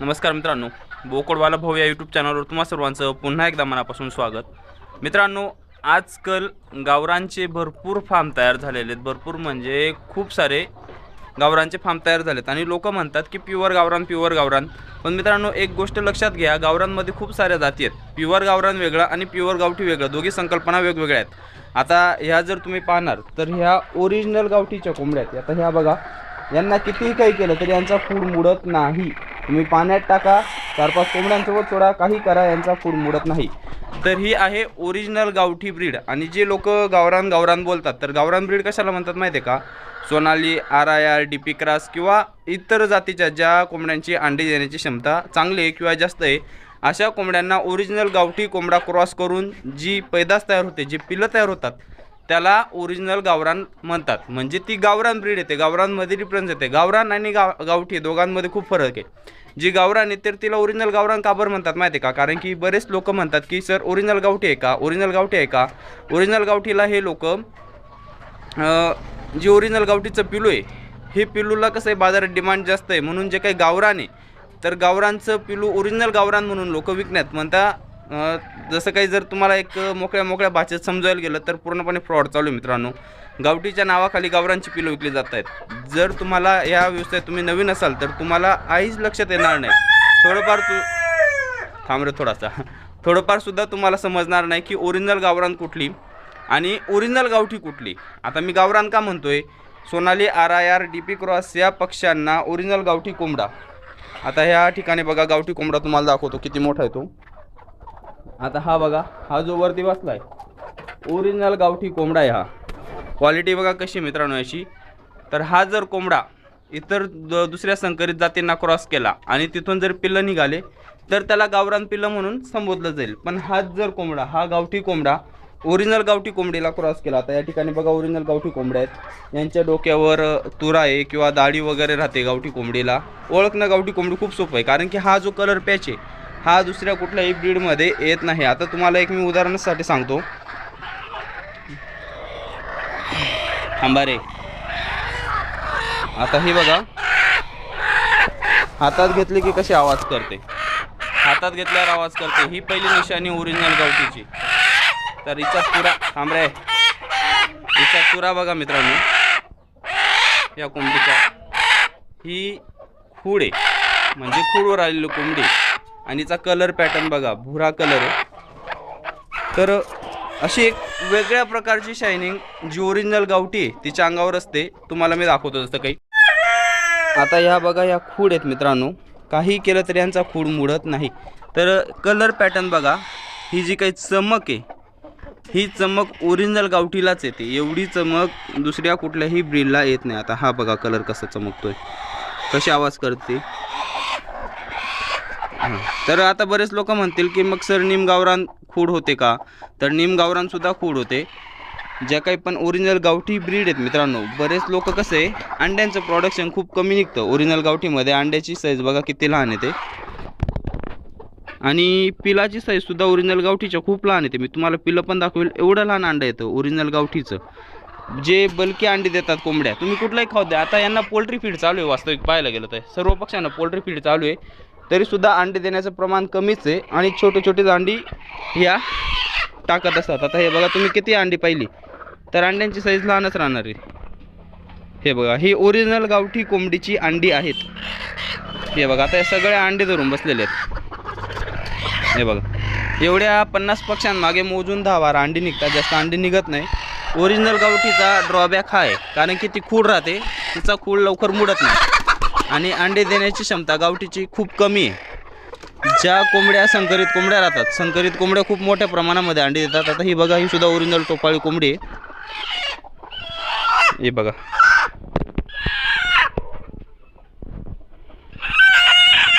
नमस्कार मित्रांनो बोकडवाला भाऊ या यूट्यूब चॅनलवर तुम्हा सर्वांचं पुन्हा एकदा मनापासून स्वागत. मित्रांनो आजकाल गावरांचे भरपूर फार्म तयार झालेले आहेत. भरपूर म्हणजे खूप सारे गावरांचे फार्म तयार झालेत. आणि लोक म्हणतात की प्युअर गावरान प्युअर गावरान. पण मित्रांनो एक गोष्ट लक्षात घ्या गावरांमध्ये खूप साऱ्या जाती आहेत. प्युअर गावरान वेगळा आणि प्युअर गावठी वेगळं. दोघी संकल्पना वेगवेगळ्या आहेत. आता ह्या जर तुम्ही पाहणार तर ह्या ओरिजिनल गावठीच्या कोंबड्या आहेत. आता ह्या बघा यांना कितीही काही केलं तरी यांचा फूड मुडत नाही. तुम्ही पाण्यात टाका चार पाच कोंबड्यांसोबत सोडा काही करा यांचा फूड मुडत नाही. तर ही आहे ओरिजिनल गावठी ब्रीड आणि जे लोक गावरान गावरान बोलतात तर गावरान ब्रीड कशाला म्हणतात माहिती आहे का? Sonali R I R D P cross किंवा इतर जातीच्या ज्या कोंबड्यांची अंडी देण्याची क्षमता चांगली आहे किंवा जास्त आहे अशा कोंबड्यांना ओरिजिनल गावठी कोंबडा क्रॉस करून जी पैदास तयार होते जी पिलं तयार होतात त्याला ओरिजिनल गावरान म्हणतात. म्हणजे ती गावरान ब्रीड येते. गावरानमध्ये डिफरन्स येते. गावरान आणि गाव गावठी दोघांमध्ये खूप फरक आहे. जी गावरान आहे तर तिला ओरिजिनल गावरान का बरं म्हणतात माहिती आहे का? कारण की बरेच लोक म्हणतात की सर ओरिजिनल गावठी आहे का? ओरिजिनल गावठी आहे का? ओरिजिनल गावठीला हे लोक जी ओरिजिनल गावठीचं पिलू आहे हे पिलूला कसं आहे बाजारात डिमांड जास्त आहे. म्हणून जे काही गावरान आहे तर गावरानचं पिलू ओरिजिनल गावरान म्हणून लोक विकण्यात म्हणता जसं काही जर तुम्हाला एक मोकळ्या मोकळ्या भाषेत समजायला गेलं तर पूर्णपणे फ्रॉड चालू आहे मित्रांनो. गावठीच्या नावाखाली गावरांची पिलं विकली जात आहेत. जर तुम्हाला या व्यवसायात तुम्ही नवीन असाल तर तुम्हाला आईच लक्षात येणार नाही. थोडंफार तू थांब रे थोडासा. थोडंफारसुद्धा तुम्हाला समजणार नाही की ओरिजिनल गावरान कुठली आणि ओरिजिनल गावठी कुठली. आता मी गावरान का म्हणतोय? Sonali R I R D P cross या पक्ष्यांना ओरिजिनल गावठी कोंबडा. आता ह्या ठिकाणी बघा गावठी कोंबडा तुम्हाला दाखवतो. किती मोठा आहे तो? आता हा बघा हा जो वरती आहे ओरिजिनल गावठी कोंबडा आहे हा. क्वालिटी बघा कशी मित्रांनो याची. तर हा जर कोंबडा इतर द- दुसऱ्या संकरित जातींना क्रॉस केला आणि तिथून जर पिल्लं निघाले तर त्याला गावरान पिल्लं म्हणून संबोधलं जाईल. पण हाच जर कोंबडा हा गावठी कोंबडा ओरिजिनल गावठी कोंबडीला क्रॉस केला आता या ठिकाणी बघा ओरिजिनल गावठी कोंबड्या आहेत. यांच्या डोक्यावर तुरा आहे किंवा दाढी वगैरे राहते गावठी कोंबडीला. ओळखणं गावठी कोंबडी खूप सोपं आहे कारण की हा जो कलर पॅच आहे हा दुसऱ्या कुठल्याही ब्रीडमध्ये येत नाही. आता तुम्हाला एक मी उदाहरणासाठी सांगतो. थांबारे आता हे बघा. हातात घेतली की कशी आवाज करते? हातात घेतल्यावर आवाज करते. ही पहिली निशाणी ओरिजिनल गावठीची. तर हिचा चुरा थांबरे हिचा चुरा बघा मित्रांनो. या कोंबडीचा. ही खूड आहे. म्हणजे खूडवर आलेली कोंबडी. आणि याचा कलर पॅटर्न बघा भुरा कलर आहे. तर अशी एक वेगळ्या प्रकारची शायनिंग जी ओरिजिनल गावठी आहे तिच्या अंगावर असते. तुम्हाला मी दाखवतो जसं काही. आता ह्या बघा ह्या खूड आहेत मित्रांनो. काही केलं तरी यांचा खूड मुडत नाही. तर कलर पॅटर्न बघा. ही जी काही चमक आहे ही चमक ओरिजिनल गावठीलाच येते. एवढी चमक दुसऱ्या कुठल्याही ब्रीडला येत नाही. आता हा बघा कलर कसा चमकतोय. कशी आवाज करते. तर आता बरेच लोक म्हणतील की मग सर निम गावरान खूड होते का? तर निम गावरान सुद्धा खूड होते. ज्या काही पण ओरिजिनल गावठी ब्रीड आहेत मित्रांनो बरेच लोक कसं आहे अंड्यांचं प्रोडक्शन खूप कमी निघतं. ओरिजिनल गावठीमध्ये अंड्याची साईज बघा किती लहान येते. आणि पिलाची साईज सुद्धा ओरिजिनल गावठीच्या खूप लहान येते. मी तुम्हाला पिलं पण दाखवेल एवढं लहान अंडं येतं ओरिजिनल गावठीचं. जे बल्की अंडी देतात कोंबड्या तुम्ही कुठलाही खाऊ द्या. आता यांना पोल्ट्री फीड चालू आहे वास्तविक पाहायला गेलं तर. सर्व पक्षांना पोल्ट्री फीड चालू आहे. तरीसुद्धा अंडे देण्याचं प्रमाण कमीच आहे आणि छोटे छोटे अंडी या टाकत असतात. आता हे बघा तुम्ही किती अंडी पाहिली? तर अंड्यांची साईज लहानच राहणार आहे. हे बघा ही ओरिजिनल गावठी कोंबडीची अंडी आहेत. हे बघा आता हे सगळे अंडे धरून बसलेले आहेत. हे बघा एवढ्या पन्नास पक्ष्यांमागे मोजून दहा बारा अंडी निघतात. जास्त अंडी निघत नाही. ओरिजिनल गावठीचा ड्रॉबॅक हा आहे. कारण की ती खूड राहते तिचा खूड लवकर मुडत नाही. आणि अंडे देण्याची क्षमता गावठीची खूप कमी आहे. ज्या कोंबड्या संकरित कोंबड्या राहतात संकरित कोंबड्या खूप मोठ्या प्रमाणामध्ये अंडी देतात. आता ही बघा ही सुद्धा ओरिजिनल टोपाळी कोंबडी आहे. हे बघा.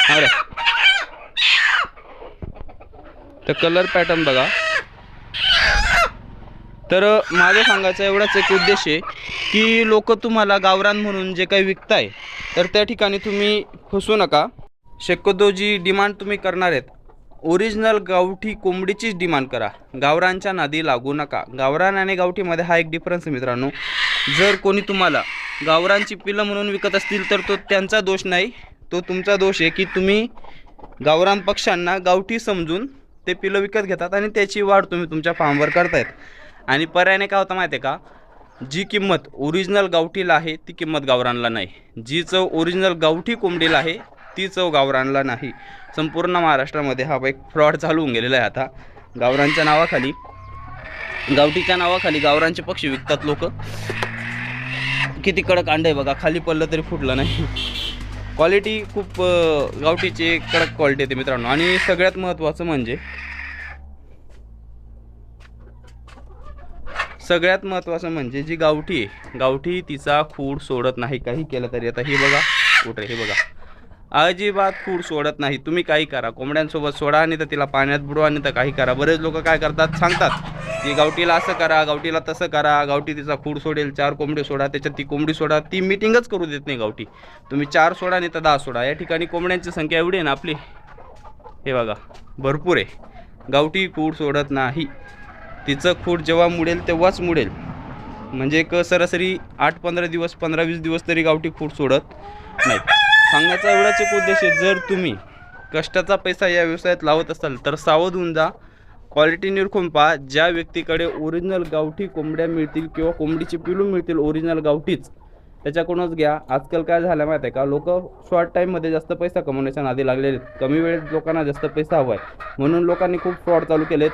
अरे. तर कलर पॅटर्न बघा. तर माझं सांगायचं एवढाच एक उद्देश आहे की लोक तुम्हाला गावरान म्हणून जे काही विकताय तर त्या ठिकाणी तुम्ही फसू नका. शक्यतो जी डिमांड तुम्ही करणार आहेत. ओरिजिनल गावठी कोंबडीचीच डिमांड करा. गावरांच्या नादी लागू नका. गावरान आणि गावठीमध्ये हा एक डिफरन्स आहे मित्रांनो. जर कोणी तुम्हाला गावरांची पिलं म्हणून विकत असतील तर तो त्यांचा दोष नाही. तो तुमचा दोष आहे की तुम्ही गावरान पक्ष्यांना गावठी समजून ते पिलं विकत घेतात आणि त्याची वाढ तुम्ही तुमच्या फार्मवर करतायत. आणि पर्यायाने काय होतं माहिती आहे का? जी किंमत ओरिजिनल गावठीला आहे ती किंमत गावरानला नाही. जी चव ओरिजिनल गावठी कोंबडीला आहे ती चव गावरानला नाही. संपूर्ण महाराष्ट्रामध्ये हा एक फ्रॉड चालू होऊन गेलेला आहे आता. गावरांच्या नावाखाली गावठीच्या नावाखाली गावरांचे पक्षी विकतात लोक. किती कडक अंडे आहे बघा खाली पडलं तरी फुटलं नाही. क्वालिटी खूप गावठीची कडक क्वालिटी येते मित्रांनो. आणि सगळ्यात महत्त्वाचं म्हणजे सगळ्यात महत्त्वाचं म्हणजे जी गावठी आहे गावठी तिचा खूड सोडत नाही. काही केलं तरी. आता हे बघा. कुठे हे बघा. अजिबात खूड सोडत नाही. तुम्ही काही करा. कोंबड्यांसोबत सोडा आणि तर तिला पाण्यात बुडवा आणि तर काही करा. बरेच लोक काय करतात? सांगतात की गावठीला असं करा गावठीला तसं करा. गावठी तिचा खूड सोडेल. चार कोंबडी सोडा. त्याच्यात ती कोंबडी सोडा. ती मिटिंगच करू देत नाही गावठी. तुम्ही चार सोडा आणि तर दहा सोडा. या ठिकाणी कोंबड्यांची संख्या एवढी आहे ना आपली. हे बघा. भरपूर आहे. गावठी खूड सोडत नाही. तिचं खूड जेव्हा मुडेल तेव्हाच मुडेल. म्हणजे एक सरासरी आठ पंधरा दिवस पंधरा वीस दिवस तरी गावठी खूड सोडत नाही. सांगण्याचा एवढाच एक उद्देश आहे जर तुम्ही कष्टाचा पैसा या व्यवसायात लावत असाल तर सावध होऊन जा. क्वालिटी निरखून पहा. ज्या व्यक्तीकडे ओरिजिनल गावठी कोंबड्या मिळतील किंवा कोंबडीची पिलू मिळतील ओरिजिनल गावठीच त्याच्याकडूनच घ्या. आजकाल काय झालं माहिती आहे का? लोक शॉर्ट टाईममध्ये जास्त पैसा कमवण्याच्या नादी लागलेले आहेत. कमी वेळेत लोकांना जास्त पैसा हवा आहे म्हणून लोकांनी खूप फ्रॉड चालू केलेत.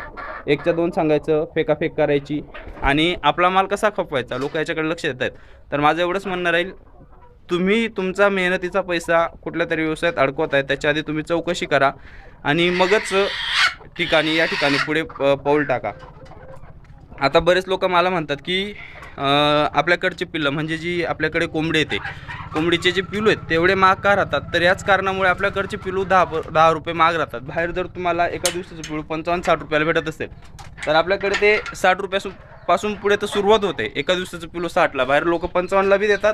एकच्या दोन सांगायचं फेकाफेक करायची. आणि आपला माल कसा खपवायचा? लोक याच्याकडे लक्ष देत आहेत तर माझं एवढंच म्हणणं राहील. तुम्ही तुमचा मेहनतीचा पैसा कुठल्या तरी व्यवसायात अडकवत आहे त्याच्या आधी तुम्ही चौकशी करा. आणि मगच ठिकाणी या ठिकाणी पुढे प- पाऊल टाका. आता बरेच लोक मला म्हणतात की आपल्याकडचे पिल्लं म्हणजे जी आपल्याकडे कोंबडी येते कोंबडीचे जे पिलू आहेत तेवढे महाग का राहतात? तर याच कारणामुळे आपल्याकडचे पिलू दहा दहा रुपये महाग राहतात. बाहेर जर तुम्हाला एका दिवसाचं पिलू पंचावन्न साठ रुपयाला भेटत असेल तर आपल्याकडे ते साठ रुपयासु पासून पुढे तर सुरुवात होते. एका दिवसाचं पिलू साठला बाहेर लोक पंचावन्नला बी देतात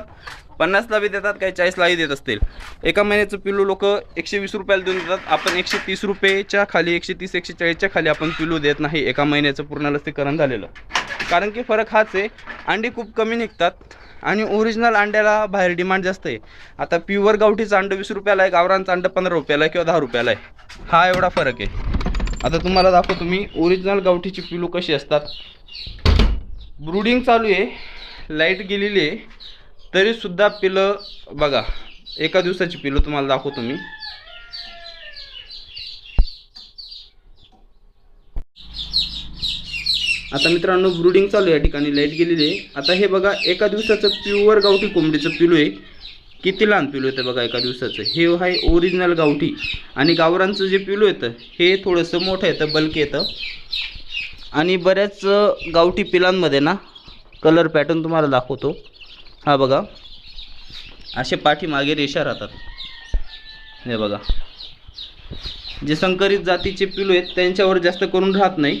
पन्नासला बी देतात काही चाळीसलाही देत असतील. एका महिन्याचं पिलू लोक एकशे वीस रुपयाला देऊन देतात आपण एकशे तीस रुपयेच्या खाली एकशे तीस एकशे चाळीसच्या खाली आपण पिलू देत नाही. एका महिन्याचं पूर्ण लसीकरण झालेलं. कारण की फरक हाच आहे अंडी खूप कमी निघतात आणि ओरिजिनल अंड्याला बाहेर डिमांड जास्त आहे. आता प्युअर गावठीचं अंडं वीस रुपयाला आहे गावरांचं अंडं पंधरा रुपयाला आहे किंवा दहा रुपयाला आहे. हा एवढा फरक आहे. आता तुम्हाला दाखवतो तुम्ही ओरिजिनल गावठीची पिलू कशी असतात. ब्रुडिंग चालू आहे. लाइट गेलेली आहे. तरीसुद्धा पिलं बघा एका दिवसाची पिलं तुम्हाला दाखवतो मी. आता मित्रांनो ब्रुडिंग चालू आहे या ठिकाणी. लाइट गेलेली आहे. आता हे बघा एका दिवसाचं प्युअर गावठी कोंबडीचं पिलू आहे. किती लहान पिलू येतं बघा एका दिवसाचं. हे आहे ओरिजिनल गावठी. आणि गावरांचं जे पिलू येतं हे थोडंसं मोठं येतं बल्क येतं. आणि बऱ्याच गावठी पिलांमध्ये ना कलर पॅटर्न तुम्हाला दाखवतो. हा बघा. असे पाठीमागे रेषा राहतात. हे बघा. जे संकरित जातीचे पिलू आहेत त्यांच्यावर जास्त करून राहत नाही.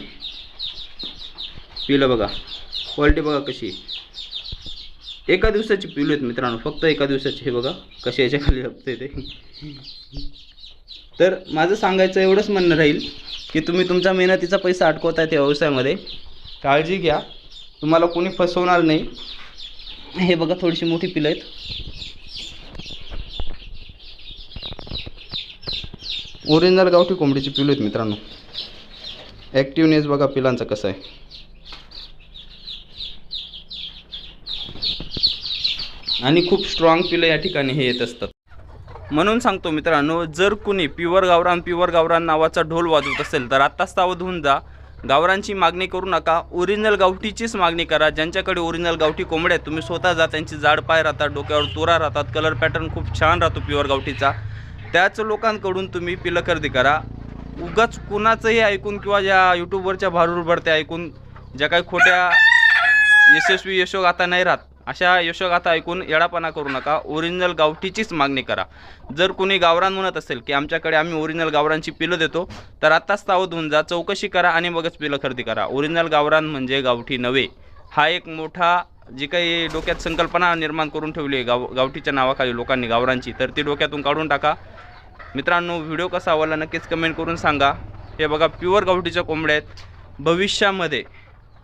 पिलं बघा. क्वालिटी बघा कशी आहे. एका दिवसाची पिलू आहेत मित्रांनो. फक्त एका दिवसाची हे बघा. कशी याच्या खाली हप्ते ते. तर माझं सांगायचं एवढंच म्हणणं राहील की तुम्ही तुमच्या मेहनतीचा पैसा अडकवताय त्या व्यवसायामध्ये. काळजी घ्या. तुम्हाला कोणी फसवणार नाही. हे बघा थोडीशी मोठी पिलं आहेत. ओरिजिनल गावठी कोंबडीची पिलू आहेत मित्रांनो. ॲक्टिवनेस बघा पिलांचा कसं आहे. आणि खूप स्ट्रॉंग पिलं या ठिकाणी हे येत असतात. म्हणून सांगतो मित्रांनो जर कुणी प्युअर गावरान प्युअर गावरान नावाचा ढोल वाजवत असेल तर आत्ताच सावध होऊन जा. गावरांची मागणी करू नका. ओरिजिनल गावठीचीच मागणी करा. ज्यांच्याकडे ओरिजिनल गावठी कोंबड्या आहेत तुम्ही स्वतः जा. त्यांची जाड पाय राहतात डोक्यावर तुरा राहतात. कलर पॅटर्न खूप छान राहतो प्युअर गावठीचा. त्याच लोकांकडून तुम्ही पिलं खरेदी करा. उगाच कुणाचंही ऐकून किंवा या यूट्यूबवरच्या भारूर ऐकून ज्या काही खोट्या यशस्वी यशोगाथा नाही राहत अशा यशोगाथा ऐकून येडापणा करू नका. ओरिजिनल गावठीचीच मागणी करा. जर कोणी गावरान म्हणत असेल की आमच्याकडे आम्ही ओरिजिनल गावरांची पिलं देतो तर आत्ताच सावध होऊन जा चौकशी करा आणि मगच पिलं खरेदी करा. ओरिजिनल गावरान म्हणजे गावठी नव्हे. हा एक मोठा जी काही डोक्यात संकल्पना निर्माण करून ठेवली आहे गाव गावठीच्या नावाखाली लोकांनी गावरांची तर ती डोक्यातून काढून टाका. मित्रांनो व्हिडिओ कसा आवडला नक्कीच कमेंट करून सांगा. हे बघा प्युअर गावठीच्या कोंबड्या आहेत. भविष्यामध्ये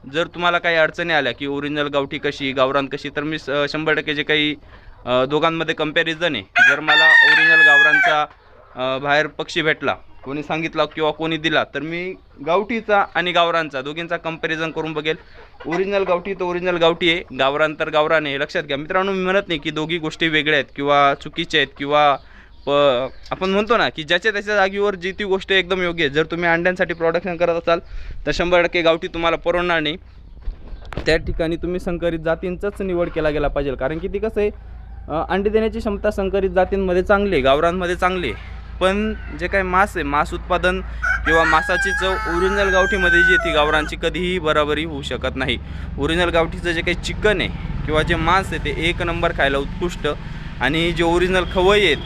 जर तुम्हाला काही अडचणी आल्या की ओरिजिनल गावठी कशी गावरान कशी तर मी स- शंभर टक्के जे काही दोघांमध्ये कंपॅरिझन आहे. जर मला ओरिजिनल गावरांचा बाहेर पक्षी भेटला कोणी सांगितला किंवा कोणी दिला तर मी गावठीचा आणि गावरांचा दोघींचा कंपॅरिझन करून बघेल. ओरिजिनल गावठी तर ओरिजिनल गावठी आहे गावरान तर गावरान आहे. लक्षात घ्या. मित्रांनो मी म्हणत नाही की दोघी गोष्टी वेगळ्या आहेत किंवा चुकीच्या आहेत किंवा प आपण म्हणतो ना की ज्याच्या त्याच्या जागेवर जी ती गोष्ट एकदम योग्य आहे. जर तुम्ही अंड्यांसाठी प्रोडक्शन करत असाल तर शंभर टक्के गावठी तुम्हाला परवडणार नाही. त्या ठिकाणी तुम्ही संकरित जातींचाच निवड केला गेला पाहिजे. कारण की ती कसं आहे अंडी अंडे देण्याची क्षमता संकरित जातींमध्ये चांगली आहे गावरांमध्ये चांगली आहे. पण जे काही मांस आहे मांस उत्पादन किंवा मांसाची चव ओरिजिनल गावठीमध्ये जी ती गावरांची कधीही बराबरी होऊ शकत नाही. ओरिजिनल गावठीचं जे काही चिकन आहे किंवा जे मांस आहे ते एक नंबर खायला उत्कृष्ट. आणि जे ओरिजिनल खवई आहेत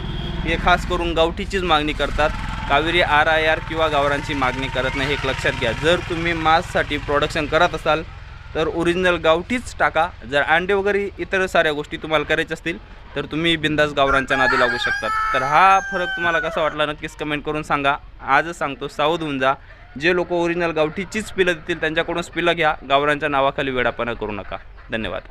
हे खास करून गावठीचीच मागणी करतात. कावेरी आर आय आर किंवा गावरांची मागणी करत नाही हे एक लक्षात घ्या. जर तुम्ही मांससाठी प्रोडक्शन करत असाल तर ओरिजिनल गावठीच टाका. जर अंडे वगैरे इतर साऱ्या गोष्टी तुम्हाला करायच्या असतील तर तुम्ही बिंदास गावरांच्या नादी लागू शकतात. तर हा फरक तुम्हाला कसा वाटला नक्कीच कमेंट करून सांगा. आजच सांगतो सावध होऊन जा. जे लोक ओरिजिनल गावठीचीच पिलं देतील त्यांच्याकडूनच पिलं घ्या. गावरांच्या नावाखाली वेडापणा करू नका. धन्यवाद.